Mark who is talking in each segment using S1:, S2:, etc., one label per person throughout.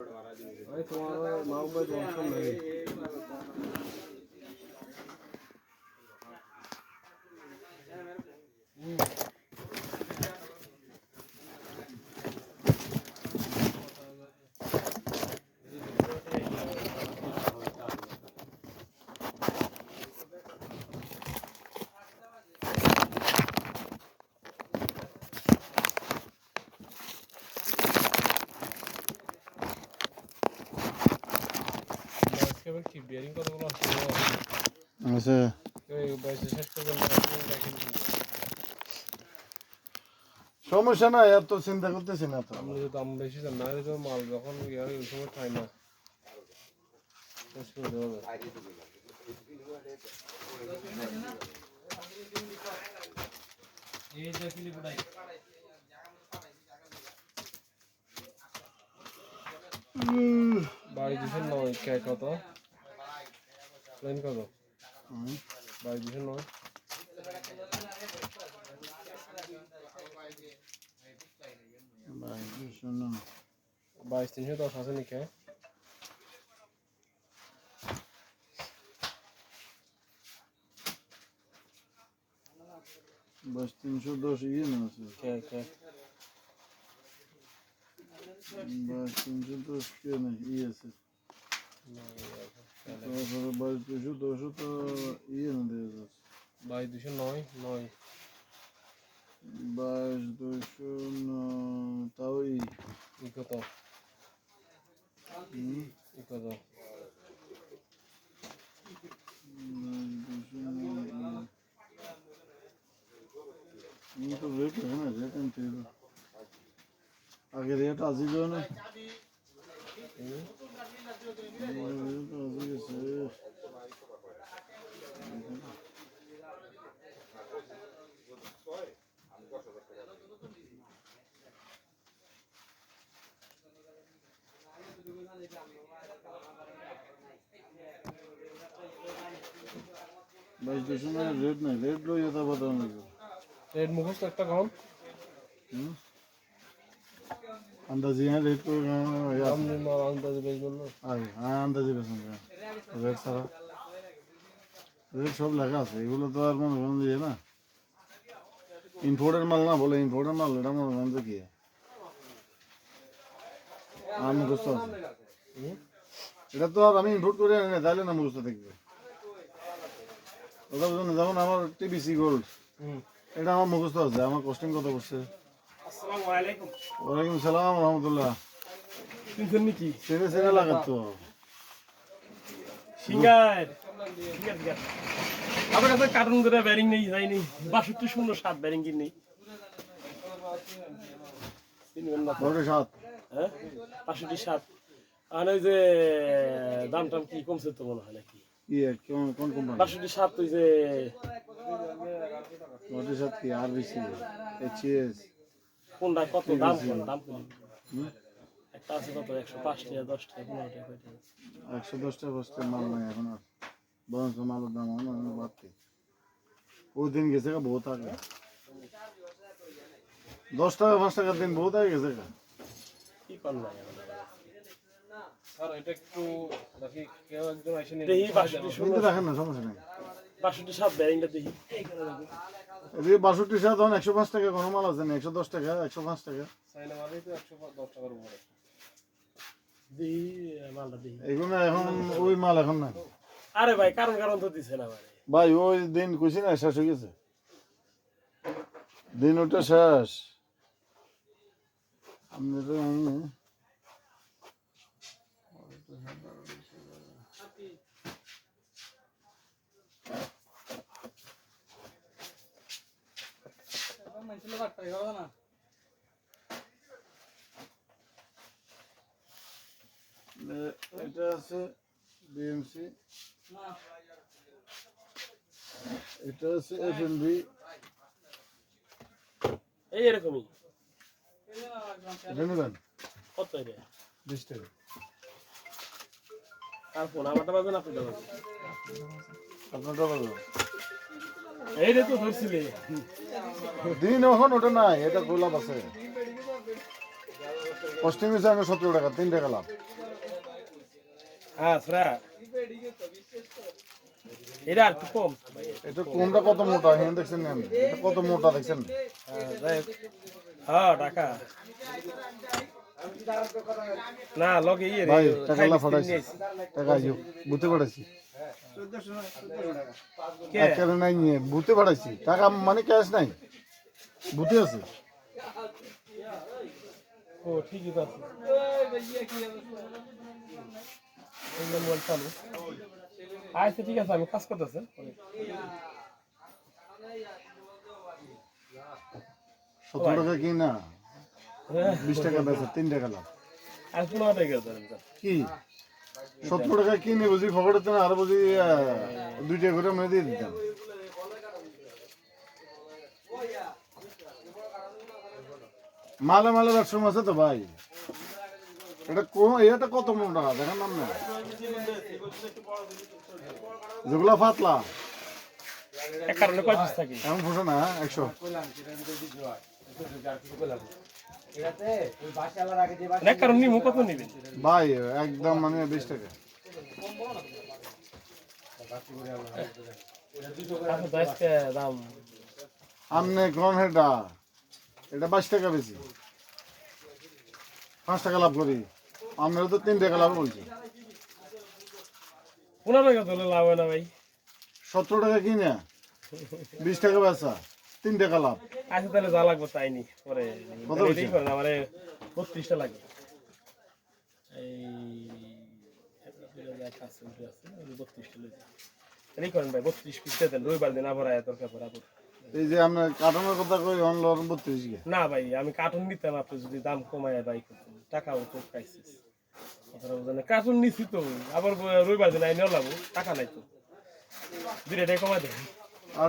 S1: ভাই তোমার মা বাবার বংশ নেই আজকে আবার কি বিয়ারিং কতগুলো আসছে এই বয়সে শেষ পর্যন্ত দেখেন
S2: সমস্যা না এত চিন্তা করতেছি না তো।
S1: আমরা যদি দাম বেশি জান না তো মাল যখন ইয়ে হয় ওই সময় খাই না। বাড়ি দিছেন নয় কে কত কত
S2: হুম,
S1: বাড়ি দিছেন নয়। বাইশ তিনশো দশ আছে নি কে
S2: বাস তিনশো দশ ইয়ে না আছে? বাস তিনশো দশ কে না ইয়ে আছে। তারপরে বাইশ দুশো দশও তো ইয়ে না দেওয়া যাচ্ছে
S1: বাইশ দুশো নয় নয়
S2: বাইশ দুশো ন- তাও ই
S1: ই কত
S2: হুম,
S1: ই কত
S2: বাইশ দুশো ন- ইয়ে। ই বাইশ না নাই রেট লই এটা বাদাম
S1: রেড মুখস্থ একটা কম
S2: হুম
S1: আন্দাজি হ্যাঁ রেট
S2: আন্দাজি হ্যাঁ আন্দাজি রেট ছাড়া। রেট সব লেখা আছে এগুলো তো আর মনে করেন দিয়ে না। ইম্পোর্টের মাল না বলে ইম্পোর্টের মাল এটা মনে করেন তো কি? আর মুখস্থ আছে। এটা তো আর আমি ইম্পোর্ট করে আনি না তাহলে না মুখস্থ থাকবে ওটা বুঝুন যেমন আমার টিবিসি গোল্ড এটা আমার মুখস্থ আছে আমার কস্টিং কত করছে ওয়ালাইকুম সালাম রহমতুল্লাহ।
S3: শুনছেন নাকি?
S2: সেরে সেরে লাগাত
S3: সিঙ্গার সিঙ্গার সিঙ্গার। আমার কাছে কার্টুন করে ব্যারিং নেই যাই বাষট্টি শূন্য সাত ব্যারিং কি নেই? চিনবেন না তো,
S2: বড় সাত।
S3: হ্যাঁ? বাষট্টি সাত। আর ওই যে দাম টাম কি কমছে তো মনে হয় নাকি?
S2: ইয়ে কোন কোন কোম্পানি
S3: বাষট্টি সাত ওই যে
S2: বড় সাত কি আর বেশি? এইচএস
S3: কোনটা কত দাম কোন দাম কোন একটা আছে কত? একশো পাঁচ টাকা দশ টাকা পনেরো টাকা কয়টা আছে?
S2: একশো দশটা বস্তার মাল নাই এখন আর। বরঞ্চ মালের দাম অনেক বাড়তি। ওই দিন গেছে গা বহুত আগে। দশ টাকা পাঁচ টাকার দিন বহুত আগে গেছে গা।
S3: কি কর নাই এখন?
S1: স্যার এটা একটু দেখি
S3: বাষট্টি
S2: না সমস্যা নেই।
S3: বাষট্টি সাত ব্যারিংটা দেখি?
S2: এদিকে বাষট্টি তখন একশো পাঁচ টাকা কোনো মাল আছে না? একশো দশ টাকা একশো পাঁচ টাকা। এগুলো এখন ওই মাল এখন না
S3: আরে ভাই কারণ কারণ তো দিছে না
S2: ভাই। ওই দিন কইছি না শেষ হয়ে গেছে। দিন ওটা শেষ। আপনি তো এটা আছে বিএমসি এটা আছে এফ এন বি
S3: এই এরকমই। কত এটা?
S2: বিশ টাকা।
S3: আর ফোন আমারটা পাবেন আপনারটা পাবেন
S2: আপনারটা
S3: এই রে তো ধরছিলে।
S2: দিন এখন ওটা নাই এটা গোলাপ আছে। হয়েছে আমি সতেরো টাকা তিন টাকা লাভ
S3: হ্যাঁ এটা আর কম।
S2: এটা কোনটা কত মোটা হ্যাঁ দেখছেন না এটা কত মোটা দেখছেন?
S3: হ্যাঁ, হ্যাঁ টাকা। না লগে ইয়ে
S2: ভাই টাকা
S3: খাইলে
S2: লা
S3: স্কিন
S2: ফাটাইছি
S3: নিয়েছি।
S2: টাকা আইও বুঝতে পারছি।
S3: কে?
S2: নাই টাকা মানে ক্যাশ নাই। আছে।
S3: ও ঠিকই আছে। আচ্ছা ঠিক আছে আমি কাজ করতেছে।
S2: সত্তর টাকা কি না?
S3: হ্যাঁ।
S2: বিশ টাকা বেচা তিন টাকা লাভ।
S3: আর পনেরো টাকা
S2: কি? সত্তর টাকা কিনে বুঝি না আর বুঝি আহ, দুই টাকা করে মেরে দিয়ে দিতাম। মালে মালে ব্যবসা আছে তো ভাই। এটা কোন এটা কত মোটা দেখেন নাম না যেগুলা পাতলা।
S3: এক কারণে কয় পিস থাকে?
S2: এমন ফুসে না একশো।
S3: এক কারণ নিমু কত নিবেন
S2: ভাই একদম মানে বিশ টাকা।
S3: দাম
S2: আমনে কোন হেটা এটা বাইশ টাকা বেশি। পাঁচ টাকা লাভ করি। আমরা তো তিন টাকা লাভ বলছি।
S3: পনেরো টাকা ধরলে লাভ হয় না ভাই।
S2: সত্তর টাকা কিনে। বিশ টাকা বেচা। লাভ
S3: আচ্ছা তাহলে যা লাগবে তাই নি পরে
S2: কত
S3: করেন আমারে বত্রিশটা লাগে। এই করেন ভাই বত্রিশ পিস দেন রবিবার দিন আবার আয় দরকার পড়ে আবার
S2: এই যে আপনার কাটানোর কথা কই অনলাইন বত্রিশ
S3: না ভাই আমি কার্টুন নিতাম আপনি যদি দাম কমায় বাই করতেন টাকাও তো পাইছিস কার্টুন নিছি তো আবার ব- রবিবার দিন আইনে টাকা নাই তো। দুইটাই কমাই দেন।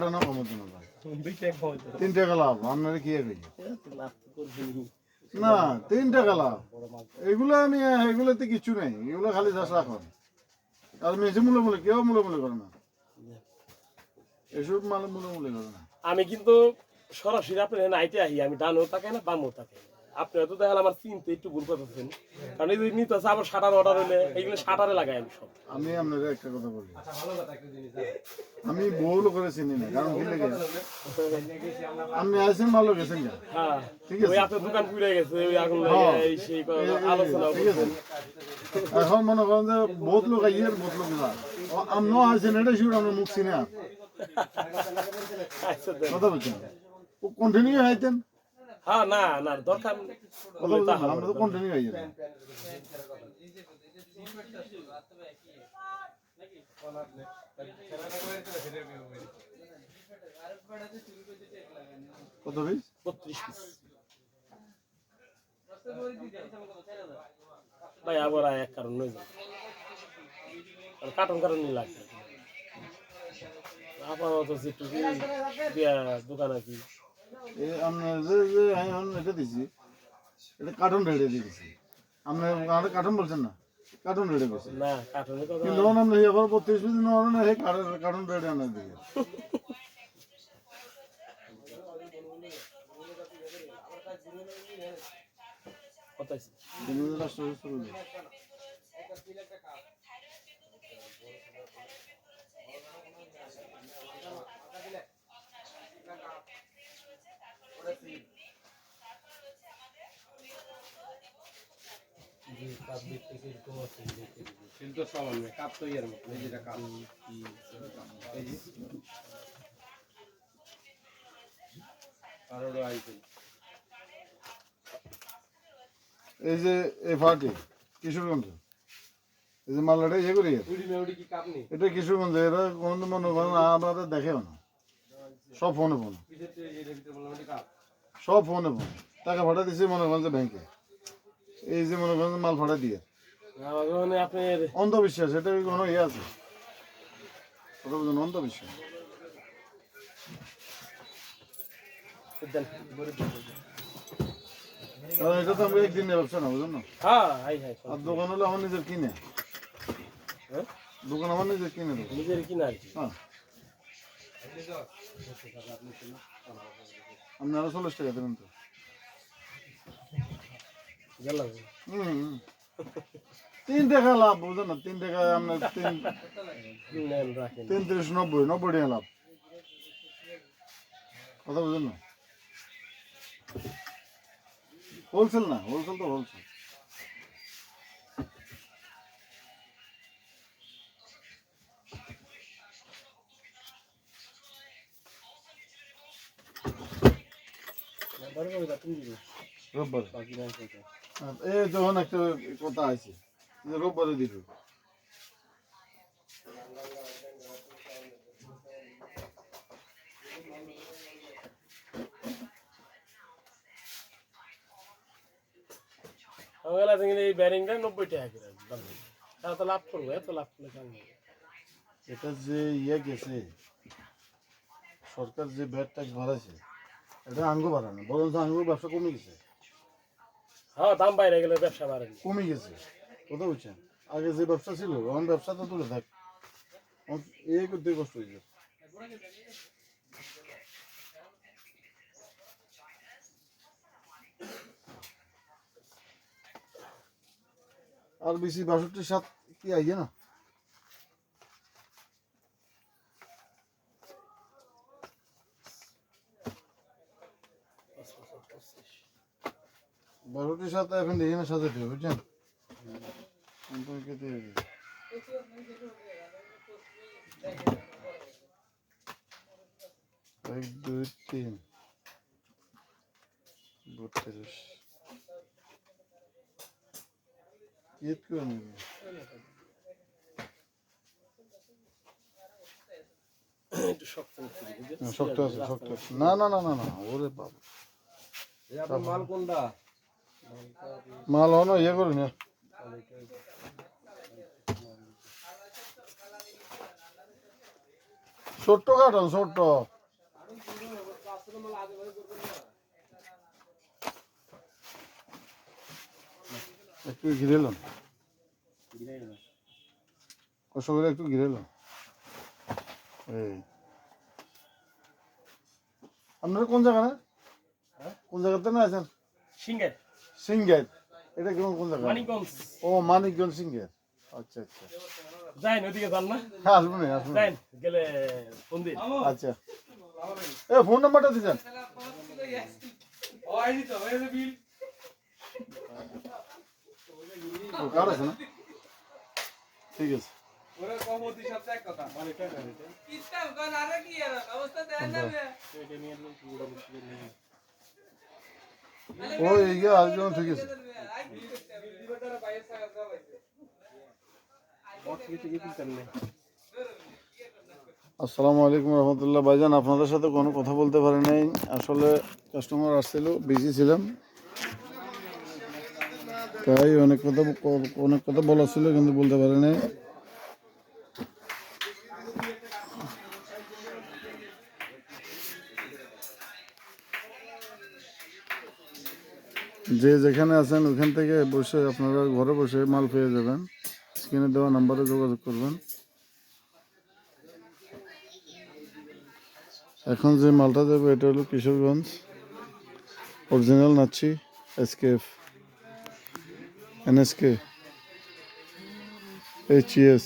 S2: না কমত না ভাই
S3: দুইটাই কমাই দেন
S2: তিন টাকা লাভ আপনার কি। না। তিন টাকা লাভ এগুলো আমি এগুলোতে কিছু নেই। এগুলো খালি চাষ রাখুন আর মেঝে মূলে মূলে কেউ মূলে মূলে করে না। এসব মালে মূলে মূলে করে না।
S3: আমি কিন্তু সরাসরি আপনার নাইতে আহি আমি ডানও থাকে না বামও থাকে আপনি হয়তো দেখেন আমার চিনতে একটু ভুল করতেছেন। কারণ এই যে নিতে আছে আবার শাটার অর্ডার হলে এইগুলো শাটারে লাগাই আমি সব।
S2: আমি আপনাকে একটা কথা বলি। আমি বহু লোকের চিনি না কারণ কি লেগে? আপনি আইসেন ভালো গেছেন
S3: হ্যাঁ
S2: ঠিক আছে।
S3: ওই আপনার দোকান পুড়ে গেছে ওই আগুন লাগে
S2: হ্যাঁ।
S3: এই সেই আলোচনা
S2: ঠিক আছে। এখন মনে করেন যে বহুত লোক আইয়ের বহুত লোক না আপনি আইসেন এটা শিউর আপনার মুখ চিনে আর।
S3: আচ্ছা
S2: কথা বলছেন? ও কন্টিনিউ আইতেন
S3: হ্যাঁ না না দরকার
S2: কথা না, আমরা তো কন্টিনিউ আইয়েন কত পিস
S3: বত্রিশ পিস ভাই আবার এক কারণ নয় কারণ লাগবে। আপাতত দোকান আর কি।
S2: এই আপনার যে যে আমি এটা দিছি। এটা কার্টুন রেটে দিয়ে আপনার আমাদের কার্টুন বলছেন না? কার্টুন
S3: কার্টনের কথা
S2: কিন্তু যখন আমরা এবার বত্রিশ পিস নেওয়া না সেই কার্টুন রেটে আনার দিকে।
S3: কত আছে?
S2: তিন
S1: কিন্তু সামান্য কাপ তো ইয়ার মতো এই যেটা কাপ এই যে। আরও
S2: এই যে এই ফাটি কিশোরগঞ্জ এই যে মাল্লাটা ইয়ে করি এটা কিশোরগঞ্জ এরা কোনো মনে করেন আমাদের দেখেও না। সব ফোনে ফোন। সব ফোনে ফোন টাকা ভাড়া দিছে মনে করেন যে ব্যাংকে এই যে মনে করেন মাল ভাড়া দিয়ে।
S3: আপনার
S2: অন্ধবিশ্বাস এটা কি কোনো ইয়ে আছে? বলছেন অন্ধবিশ্বাস। এটা তো আমরা একদিনের ব্যবসা না বুঝলেন না?
S3: হ্যাঁ
S2: আর দোকান হলো আমার নিজের কিনে।
S3: হ্যাঁ?
S2: দোকান আমার নিজের কিনে
S3: নিজের কিনা আর কি।
S2: হ্যাঁ। আপনি আরও চল্লিশ টাকা দেবেন তো। তিন টাকা লাভ, বুঝলেন না? তিন টাকা আপনার তিন তিন নব্বই নব্বই টাকা লাভ। কথা বুঝলেন না? হোলসেল না হোলসেল তো হোলসেল রোববার
S3: বাকি না কইতা
S2: এই যখন একটা কথা আছে যে রোববারে দিবে
S3: আমার লাগে এই ব্যারিংটা 90 টাকা করে দাম তারা তো লাভ করব এত লাভ করলে কেমন হবে?
S2: এটা যে ইয়ে গেছে সরকার যে ব্যাট ট্যাক্স বাড়াইছে এটা আঙ্গ বাড়ানো বরঞ্চ আঙ্গুর ব্যবসা কমে গেছে।
S3: হ্যাঁ দাম বাইরে গেলে ব্যবসা বাড়ে
S2: কমে গেছে কথা বুঝছেন আগে যে ব্যবসা ছিল এখন ব্যবসা তো তুলে থাক এই করতে কষ্ট হয়ে যাবে আর বেশি বাষট্টি সাত কি আইয়ে না? বাষট্টির সাথে এখন দেখি না সাজাতে হবে বুঝছেন কেটে হবে। এক দুই তিন। বত্রিশ। ইয়ে করে নেবে?
S3: শক্ত
S2: আছে শক্ত আছে। না না না না না ওরে বাবা।
S1: মাল কোনটা?
S2: মাল হনো ইয়ে করুন ছোট্ট কাটন ছোট্ট। একটু ঘিরে এলাম কষ্ট করে একটু ঘিরে এলাম এই। আপনারা কোন জায়গা না? কোন জায়গাতে না আছেন?
S3: সিঙ্গার।
S2: সিঙ্গের এটা কেমন কোন জায়গা?
S3: মানিকগঞ্জ।
S2: ও মানিকগঞ্জ সিঙ্গের আচ্ছা আচ্ছা।
S3: যাই ওদিকে যান না।
S2: হ্যাঁ আসবেন আসবেন
S3: যাই গেলে কোন দিন।
S2: আচ্ছা। এ ফোন নাম্বারটা দিছেন ও কার আছে না? ঠিক আছে। ঠিক আছে আসসালামু আলাইকুম রহমতুল্লাহ। ভাইজান, আপনাদের সাথে কোনো কথা বলতে পারি নাই। আসলে কাস্টমার আসছিল বিজি ছিলাম। তাই অনেক কথা অনেক কথা বলা ছিল, কিন্তু বলতে পারি নাই। যে যেখানে আছেন ওখান থেকে বসে আপনারা ঘরে বসে মাল পেয়ে যাবেন। স্ক্রিনে দেওয়া নাম্বারে যোগাযোগ করবেন। এখন যে মালটা দেবো, এটা হলো Kishoreganj original নাচ্ছি SKF, NSK H S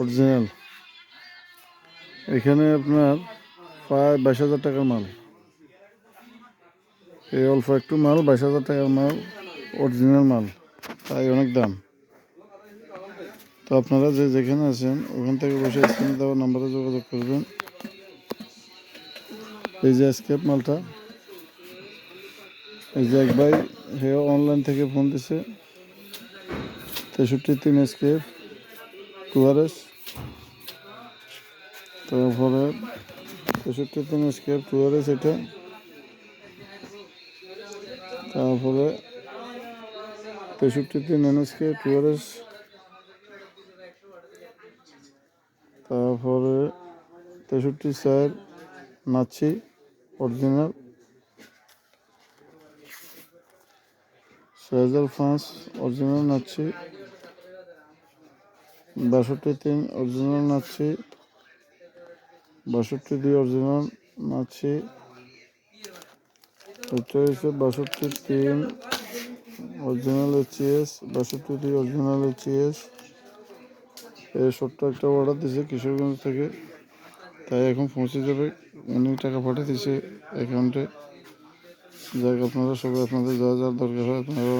S2: original. এখানে আপনার প্রায় বাইশ হাজার টাকার মাল। এই অল্প একটু মাল, বাইশ হাজার টাকার মাল অরিজিনাল মাল। তাই অনেক দাম। তো আপনারা যে যেখানে আছেন, ওখান থেকে বসে স্ক্রিনে দেওয়া নাম্বারে যোগাযোগ করবেন। এই যে স্কেপ মালটা। এই যে এক ভাই, হে অনলাইন থেকে ফোন দিছে। তেষট্টি তিন স্কেপ এস তারপরে তেষট্টি তিন স্কেপ এস এটা। তারপরে তেষট্টি তিন এনএসকে টু আর এস তারপরে তেষট্টি চার নাচি, অরিজিনাল। ছয় হাজার পাঁচ অরিজিনাল নাচি। বাষট্টি তিন, অরিজিনাল নাচি। বাষট্টি দুই, অরিজিনাল নাচি। এটা হচ্ছে বাষট্টি তিন অরিজিনাল এইচএস বাষট্টিটি অরিজিনাল এইচএস এই ছোট্ট একটা অর্ডার দিয়েছে কিশোরগঞ্জ থেকে, তাই এখন পৌঁছে যাবে। উনি টাকা পাঠিয়ে দিয়েছে অ্যাকাউন্টে যাক, আপনারা সবাই আপনাদের যা যা দরকার হয় আপনারা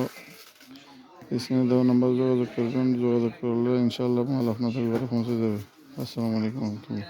S2: স্ক্রিনে দেওয়া নাম্বার যোগাযোগ করবেন। যোগাযোগ করলে ইনশাআল্লাহ মাল আপনাদের ঘরে পৌঁছে যাবে। আসসালামু আলাইকুম রহমতুল্লাহ।